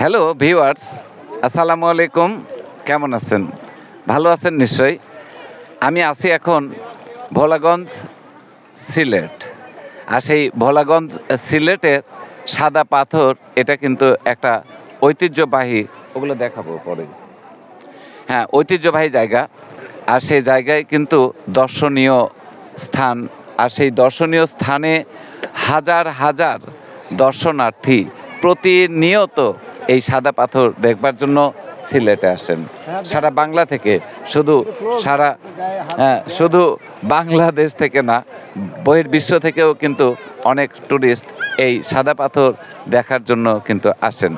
Hello viewers আসসালামু আলাইকুম কেমন আছেন? ভালো আছেন নিশ্চয়ই? আমি আছি এখন ভোলাগঞ্জ সিলেট। আর সেই ভোলাগঞ্জ সিলেটের সাদা পাথর, এটা কিন্তু একটা ঐতিহ্যবাহী, ওগুলো দেখাবো পরে। হ্যাঁ ঐতিহ্যবাহী জায়গা। আর সেই জায়গায় কিন্তু দর্শনীয় স্থান। আর সেই দর্শনীয় স্থানে হাজার হাজার দর্শনার্থী প্রতিনিয়ত এই সাদা পাথর দেখবার জন্য সিলেটে আসেন। সারা বাংলা থেকে শুধু সারা হ্যাঁ শুধু বাংলাদেশ থেকে না বহির বিশ্ব থেকেও কিন্তু অনেক টুরিস্ট এই সাদা পাথর দেখার জন্য কিন্তু আসেন।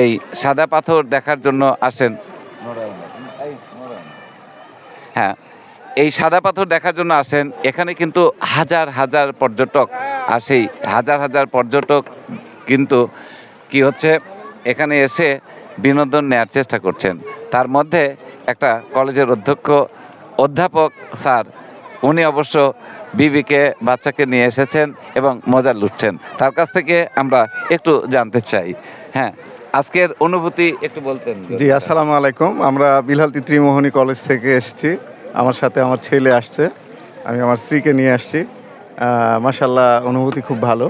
এই সাদা পাথর দেখার জন্য আসেন। হ্যাঁ এই সাদা পাথর দেখার জন্য আসেন এখানে কিন্তু হাজার হাজার পর্যটক আর সেই হাজার হাজার পর্যটক কিন্তু কি হচ্ছে এখানে এসে বিনোদন নেয়ার চেষ্টা করছেন। তার মধ্যে একটা কলেজের অধ্যক্ষ, অধ্যাপক স্যার, উনি অবশ্য বিবিকে, বাচ্চাকে নিয়ে এসেছেন এবং মজা লুটছেন। তার কাছ থেকে আমরা একটু জানতে চাই। হ্যাঁ আজকের অনুভূতি একটু বলতেন। জি, আসসালামু আলাইকুম। আমরা বিলালতি ত্রিমোহনী কলেজ থেকে এসেছি। আমার সাথে আমার ছেলে আসছে। আমি আমার স্ত্রীকে নিয়ে আসছি। মাসাল্লাহ অনুভূতি খুব ভালো।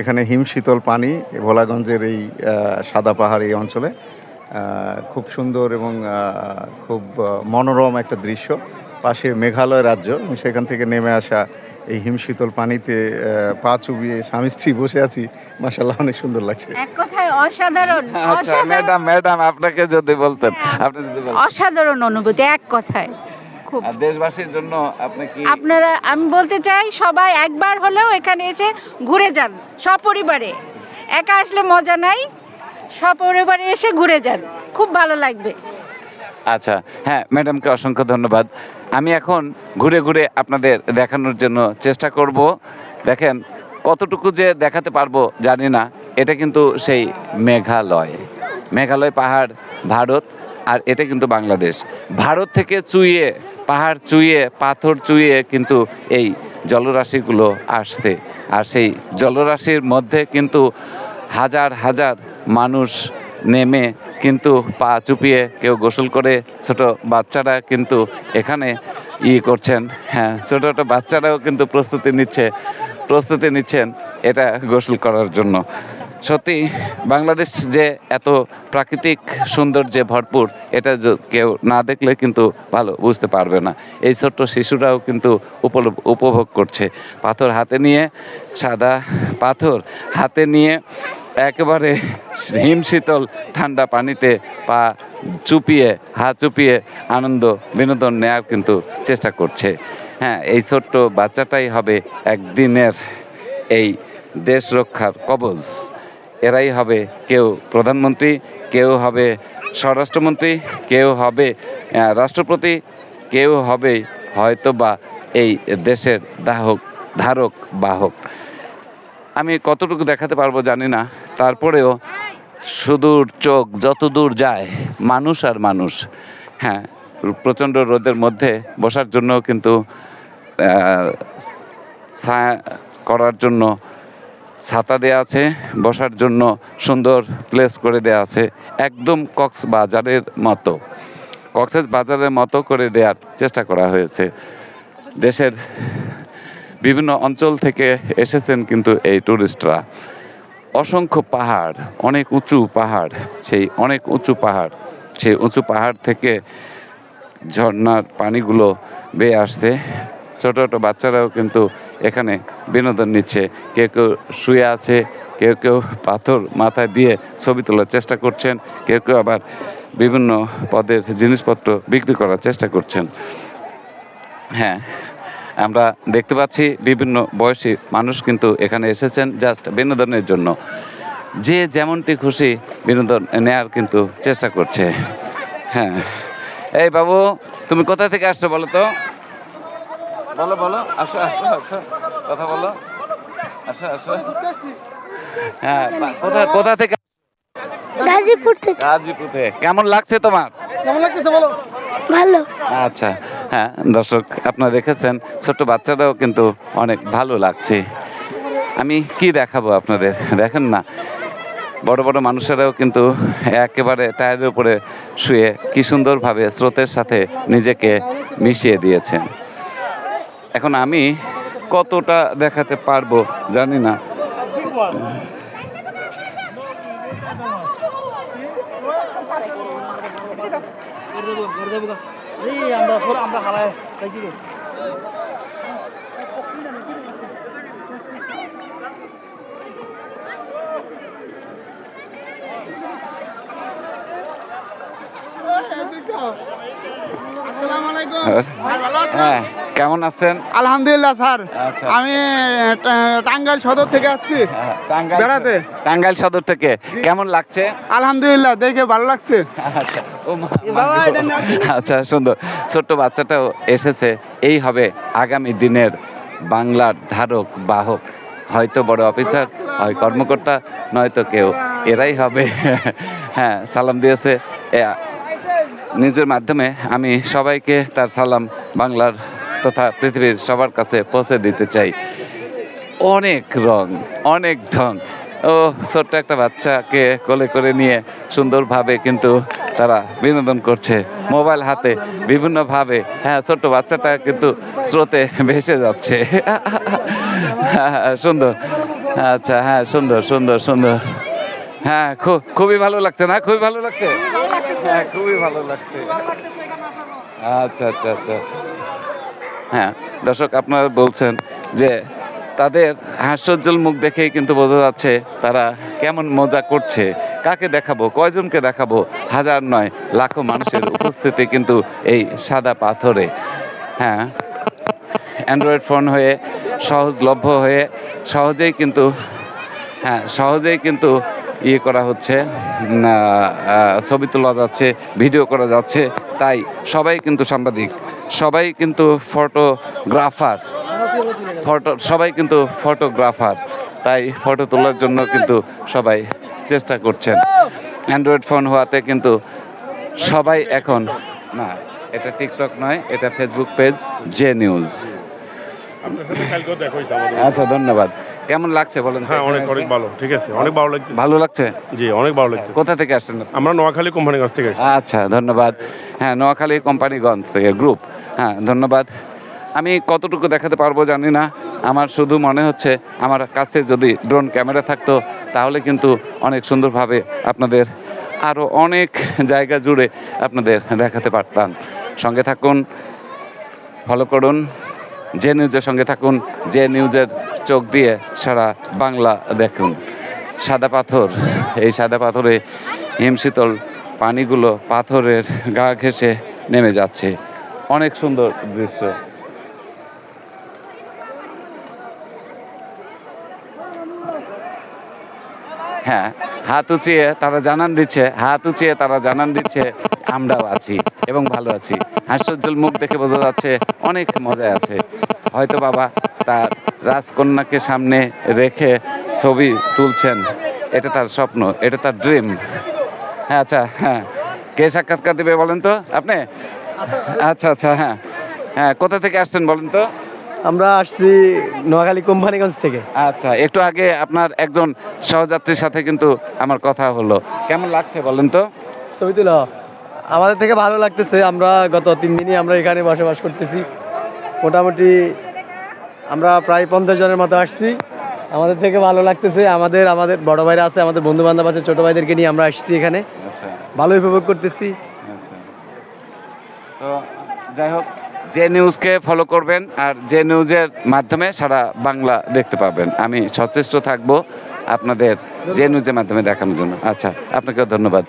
এখানে হিম শীতল পানি ভোলাগঞ্জের এই সাদা পাহাড় এই অঞ্চলে খুব সুন্দর এবং খুব মনোরম একটা দৃশ্য। পাশে মেঘালয় রাজ্য এবং সেখান থেকে নেমে আসা এই হিম শীতল পানিতে পা চুবিয়ে স্বামী স্ত্রী বসে আছি মাসাল্লাহ অনেক সুন্দর লাগছে। এক কথায় অসাধারণ আচ্ছা ম্যাডাম ম্যাডাম আপনাকে যদি বলতেন আপনি যদি অসাধারণ অনুভূতি এক কথায়। খুব। দেশবাসীর জন্য আপনি কি আপনারা আমি বলতে চাই সবাই একবার হলেও এখানে এসে ঘুরে যান সপরিবারে। একা আসলে মজা নাই সপরিবারে এসে ঘুরে যান খুব ভালো লাগবে। আচ্ছা হ্যাঁ ম্যাডামকে অসংখ্য ধন্যবাদ। আমি এখন ঘুরে ঘুরে আপনাদের দেখানোর জন্য চেষ্টা করব। দেখেন কতটুকু যে দেখাতে পারব জানি না এটা কিন্তু সেই মেঘালয়। মেঘালয় পাহাড় ভারত। আর এটা কিন্তু বাংলাদেশ। ভারত থেকে চুইয়ে, পাহাড় চুইয়ে, পাথর চুইয়ে কিন্তু এই জলরাশিগুলো আসছে। আর সেই জলরাশির মধ্যে কিন্তু হাজার হাজার মানুষ নেমে কিন্তু পা চুপিয়ে কেউ গোসল করে, ছোট বাচ্চারা কিন্তু এখানে ই করছেন। হ্যাঁ ছোট ছোটো বাচ্চারাও কিন্তু প্রস্তুতি নিচ্ছে, প্রস্তুতি নিচ্ছেন এটা গোসল করার জন্য। সত্যি, বাংলাদেশ যে এত প্রাকৃতিক সৌন্দর্যে ভরপুর, এটা কেউ না দেখলে কিন্তু ভালো, বুঝতে পারবে না। এই ছোট্ট শিশুরাও কিন্তু উপভোগ করছে। পাথর হাতে নিয়ে, সাদা পাথর হাতে নিয়ে একেবারে হিমশীতল ঠান্ডা পানিতে পা চুপিয়ে হাত চুপিয়ে আনন্দ, বিনোদন নেয়ার কিন্তু চেষ্টা করছে। হ্যাঁ এই ছোট্ট বাচ্চাটাই হবে একদিনের এই দেশ রক্ষার কবজ। এরাই হবে কেউ প্রধানমন্ত্রী, কেউ হবে স্বরাষ্ট্রমন্ত্রী, কেউ হবে রাষ্ট্রপতি, কেউ হবে হয়তো বা এই দেশের দাহক, ধারক, বাহক। আমি কতটুকু দেখাতে পারব জানি না। তারপরেও সুদূর চোখ যত দূর যায়, মানুষ আর মানুষ। হ্যাঁ প্রচণ্ড রোদের মধ্যে বসার জন্য কিন্তু ছায়া করার জন্য ছাতা দেয়া আছে, বসার জন্য সুন্দর প্লেস করে দেয়া আছে, একদম কক্সবাজারের মতো। কক্সেস বাজারের মতো করে দেওয়ার চেষ্টা করা হয়েছে। দেশের বিভিন্ন অঞ্চল থেকে এসেছেন কিন্তু এই টুরিস্টরা অসংখ্য পাহাড়, অনেক উঁচু পাহাড়, সেই অনেক উঁচু পাহাড়, সেই উঁচু পাহাড় থেকে ঝর্ণার পানিগুলো বেয়ে আসছে। ছোট ছোট বাচ্চারাও কিন্তু এখানে বিনোদন নিচ্ছে। কেউ কেউ শুয়ে আছে, কেউ কেউ পাথর মাথায় দিয়ে ছবি তোলার চেষ্টা করছেন, কেউ কেউ আবার বিভিন্ন পদের জিনিসপত্র বিক্রি করার চেষ্টা করছেন। হ্যাঁ আমরা দেখতে পাচ্ছি বিভিন্ন বয়সী মানুষ কিন্তু এখানে এসেছেন জাস্ট বিনোদনের জন্য। যে যেমনটি খুশি বিনোদন নেয়ার কিন্তু চেষ্টা করছে। হ্যাঁ এই বাবু, তুমি কোথা থেকে আসছো বলো তো? বলো বলো। আসো আসো আসো। কথা বলো। আসো আসো। হ্যাঁ কোথা কোথা থেকে? গাজীপুর থেকে। গাজীপুর থেকে। কেমন লাগছে তোমার? ভালো। আচ্ছা হ্যাঁ দর্শক আপনারা দেখেছেন ছোট্ট বাচ্চারাও কিন্তু অনেক ভালো লাগছে। আমি কি দেখাবো আপনাদের? দেখেন না। বড় বড় মানুষেরাও কিন্তু একেবারে টায়ারের উপরে শুয়ে কি সুন্দরভাবে স্রোতের সাথে নিজেকে মিশিয়ে দিয়েছেন। এখন আমি কতটা দেখাতে পারব জানি না। হ্যাঁ। কেমন আছেন? আলহামদুলিল্লাহ স্যার। আচ্ছা। আমি টাঙ্গাইল সদর থেকে আসছি। হ্যাঁ, টাঙ্গাইল বেড়াতে? টাঙ্গাইল সদর থেকে। কেমন লাগছে? আলহামদুলিল্লাহ দেখে ভালো লাগছে। আচ্ছা। আচ্ছা সুন্দর। ছোট্ট বাচ্চাটাও এসেছে। এই হবে আগামী দিনের বাংলার ধারক বাহক। হয়তো বড় অফিসার হয় কর্মকর্তা নয়তো কেউ। এরাই হবে। হ্যাঁ সালাম দিয়েছে। এ, নিজের মাধ্যমে আমি সবাইকে তার সালাম বাংলার তথা পৃথিবীর সবার কাছে পৌঁছে দিতে চাই। অনেক রং, অনেক ঢং। ও, ছোট্ট একটা বাচ্চাকে কোলে করে নিয়ে সুন্দরভাবে কিন্তু তারা বিনোদন করছে। মোবাইল হাতে বিভিন্নভাবে। হ্যাঁ ছোট্ট বাচ্চাটা কিন্তু স্রোতে ভেসে যাচ্ছে। সুন্দর। আচ্ছা হ্যাঁ সুন্দর সুন্দর সুন্দর। হ্যাঁ খু- খুবই ভালো লাগছে না? খুবই ভালো লাগছে? হ্যাঁ খুবই ভালো লাগছে। আচ্ছা আচ্ছা আচ্ছা। হ্যাঁ দর্শক আপনারা বলছেন যে তাদের হাস্যজ্জ্বল মুখ দেখেই কিন্তু বোঝা যাচ্ছে তারা কেমন মজা করছে। কাকে দেখাবো, কয়জনকে দেখাবো? হাজার নয়, লাখো মানুষের উপস্থিতি কিন্তু এই সাদা পাথরে। হ্যাঁ অ্যান্ড্রয়েড ফোন হয়ে সহজলভ্য হয়ে সহজেই কিন্তু হ্যাঁ সহজেই কিন্তু ইয়ে করা হচ্ছে ছবি তোলা যাচ্ছে, ভিডিও করা যাচ্ছে, তাই সবাই কিন্তু সাংবাদিক সবাই কিন্তু ফটোগ্রাফার। ফটো সবাই কিন্তু ফটোগ্রাফার। তাই ফটো তোলার জন্য কিন্তু সবাই চেষ্টা করছেন। অ্যান্ড্রয়েড ফোন হওয়াতে কিন্তু সবাই এখন না এটা টিকটক নয় এটা ফেসবুক পেজ জে নিউজ আচ্ছা ধন্যবাদ। কেমন লাগছে বলেন হ্যাঁ অনেক অনেক ভালো। ঠিক আছে অনেক ভালো লাগছে। ভালো লাগছে? জি অনেক ভালো লাগছে। কোথা থেকে আসছেন? আমরা নোয়াখালী কোম্পানিগঞ্জ থেকে আচ্ছা ধন্যবাদ। হ্যাঁ নোয়াখালী কোম্পানিগঞ্জ থেকে গ্রুপ হ্যাঁ ধন্যবাদ। আমি কতটুকু দেখাতে পারব জানি না। আমার শুধু মনে হচ্ছে, আমার কাছে যদি ড্রোন ক্যামেরা থাকতো, তাহলে কিন্তু অনেক সুন্দরভাবে আপনাদের আরও অনেক জায়গা জুড়ে আপনাদের দেখাতে পারতাম। সঙ্গে থাকুন ফলো করুন, যে নিউজের সঙ্গে থাকুন, যে নিউজের চোখ দিয়ে সারা বাংলা দেখুন। সাদা পাথর, এই সাদা পাথরে হিমশীতল পানিগুলো পাথরের গা ঘেঁষে নেমে যাচ্ছে। অনেক সুন্দর দৃশ্য। হ্যাঁ হাত উঁচিয়ে তারা জানান দিচ্ছে, হাত উঁচিয়ে তারা জানান দিচ্ছে, আমরাও আছি এবং ভালো আছি। হাস্যোজ্জ্বল মুখ দেখে বোঝা যাচ্ছে অনেক মজায় আছে। হয়তো বাবা তার রাজকন্যাকে সামনে রেখে ছবি তুলছেন, এটা তার স্বপ্ন, এটা তার ড্রিম হ্যাঁ আচ্ছা হ্যাঁ। কে সাক্ষাৎকার দেবে বলেন তো আপনি? আচ্ছা আচ্ছা হ্যাঁ। হ্যাঁ কোথা থেকে আসছেন বলেন তো? আমরা আসছি নোয়াখালী কোম্পানিগঞ্জ থেকে। আচ্ছা একটু আগে আপনার একজন সহযাত্রীর সাথে কিন্তু আমার কথা হলো। কেমন লাগছে বলেন তো? ছবি তুলো আমাদের থেকে ভালো লাগতেছে। আমরা গত তিন দিনই আমরা এখানে বসবাস করতেছি। মোটামুটি আমরা প্রায় পঞ্চাশ জনের মতো আসছি। আমাদের থেকে ভালো লাগতেছে। আমাদের আমাদের বড় ভাইরা আছে আমাদের বন্ধু বান্ধব আছে ছোট ভাইদেরকে নিয়ে আমরা আসছি এখানে। আচ্ছা। ভালো উপভোগ করতেছি। তো যাই হোক, যে নিউজকে ফলো করবেন আর যে নিউজের মাধ্যমে সারা বাংলা দেখতে পাবেন। আমি সচেষ্ট থাকব আপনাদের যে নিউজের মাধ্যমে দেখানোর জন্য। আচ্ছা আপনাকেও ধন্যবাদ।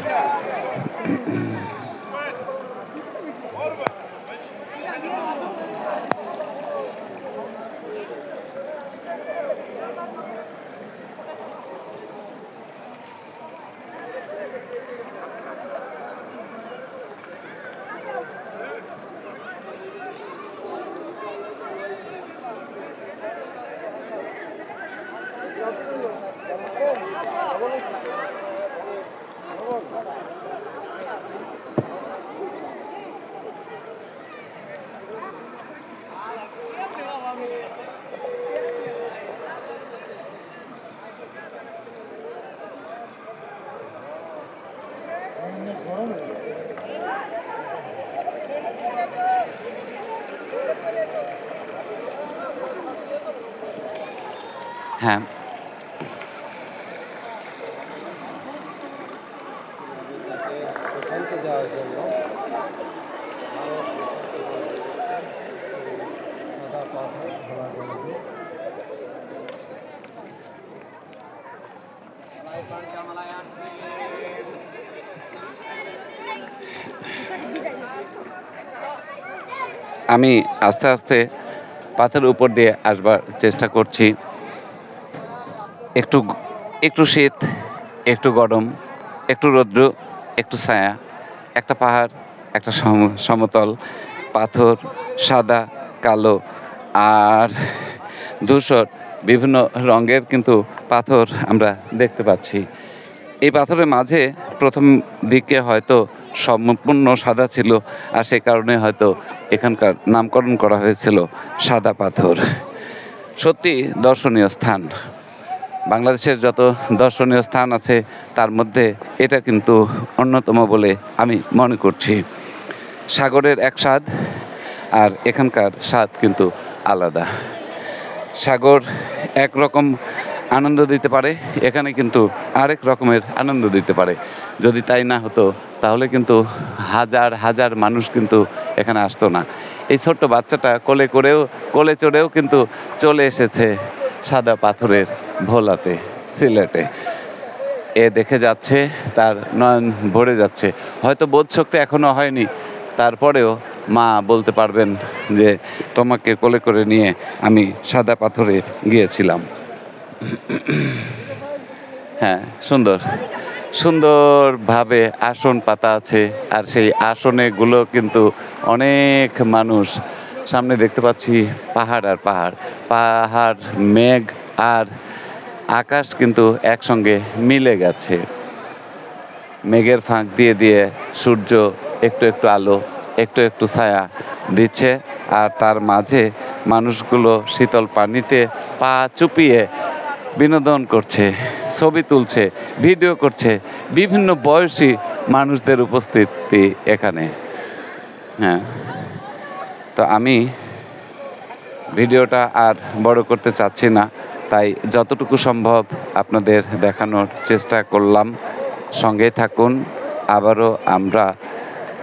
হ্যাঁ। আমি আস্তে আস্তে পাথরের উপর দিয়ে আসবার চেষ্টা করছি। একটু একটু শীত, একটু গরম, একটু রৌদ্র, একটু ছায়া। একটা পাহাড়, একটা সম- সমতল, পাথর, সাদা, কালো আর ধূসর বিভিন্ন রঙের কিন্তু পাথর আমরা দেখতে পাচ্ছি। এই পাথরের মাঝে প্রথম দিকে হয়তো সম্পূর্ণ সাদা ছিল আর সেই কারণে হয়তো এখানকার নামকরণ করা হয়েছিল সাদা পাথর। সত্যি দর্শনীয় স্থান। বাংলাদেশের যত দর্শনীয় স্থান আছে, তার মধ্যে এটা কিন্তু অন্যতম বলে আমি মনে করছি। সাগরের এক স্বাদ আর এখানকার স্বাদ কিন্তু আলাদা। সাগর একরকম আনন্দ দিতে পারে, এখানে কিন্তু আরেক রকমের আনন্দ দিতে পারে। যদি তাই না হতো, তাহলে কিন্তু হাজার হাজার মানুষ কিন্তু এখানে আসতো না। এই ছোট্ট বাচ্চাটা কোলে করেও, কোলে চড়েও কিন্তু চলে এসেছে। সাদা পাথরের ভোলাতে, সিলেটে। এ দেখে যাচ্ছে, তার নয়ন ভরে যাচ্ছে। হয়তো বোধ শক্তি এখনও হয়নি। তারপরেও মা বলতে পারবেন যে, তোমাকে কোলে করে নিয়ে আমি সাদা পাথরে গিয়েছিলাম। হ্যাঁ সুন্দর। সুন্দরভাবে আসন পাতা আছে, আর সেই আসনে গুলো কিন্তু অনেক মানুষ সামনে দেখতে পাচ্ছি পাহাড় আর পাহাড়। পাহাড়, মেঘ আর আকাশ কিন্তু একসঙ্গে মিলে গেছে। মেঘের ফাঁক দিয়ে দিয়ে সূর্য একটু একটু আলো, একটু একটু ছায়া দিচ্ছে আর তার মাঝে মানুষগুলো শীতল পানিতে পা চুপিয়ে বিনোদন করছে, ছবি তুলছে, ভিডিও করছে বিভিন্ন বয়সী মানুষদের উপস্থিতি এখানে। হ্যাঁ। তো আমি ভিডিওটা আর বড় করতে চাচ্ছি না। তাই যতটুকু সম্ভব আপনাদের দেখানোর চেষ্টা করলাম। সঙ্গে থাকুন। আবারও আমরা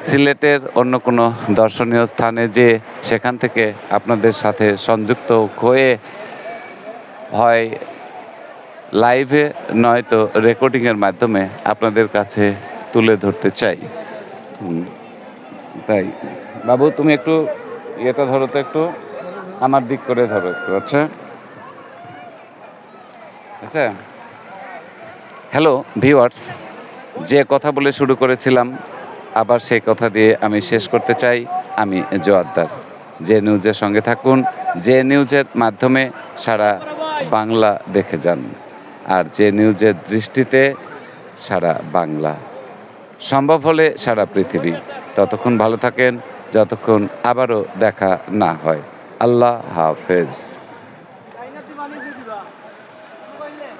সিলেটের অন্য কোনো দর্শনীয় স্থানে যে সেখান থেকে আপনাদের সাথে সংযুক্ত হয়ে হয় লাইভে, নয়তো রেকর্ডিংয়ের মাধ্যমে আপনাদের কাছে তুলে ধরতে চাই। তাই। বাবু, তুমি একটু ইয়েটা ধরো তো একটু আমার দিক করে ধরো একটু আচ্ছা আচ্ছা। হ্যালো ভিওয়ার্স যে কথা বলে শুরু করেছিলাম, আবার সেই কথা দিয়ে আমি শেষ করতে চাই। আমি জোয়াদ্দার যে নিউজের সঙ্গে থাকুন, যে নিউজের মাধ্যমে সারা বাংলা দেখে যান, আর যে নিউজের দৃষ্টিতে সারা বাংলা। সম্ভব হলে সারা পৃথিবী। ততক্ষণ ভালো থাকেন যতক্ষণ আবারও দেখা না হয়। আল্লাহ হাফেজ।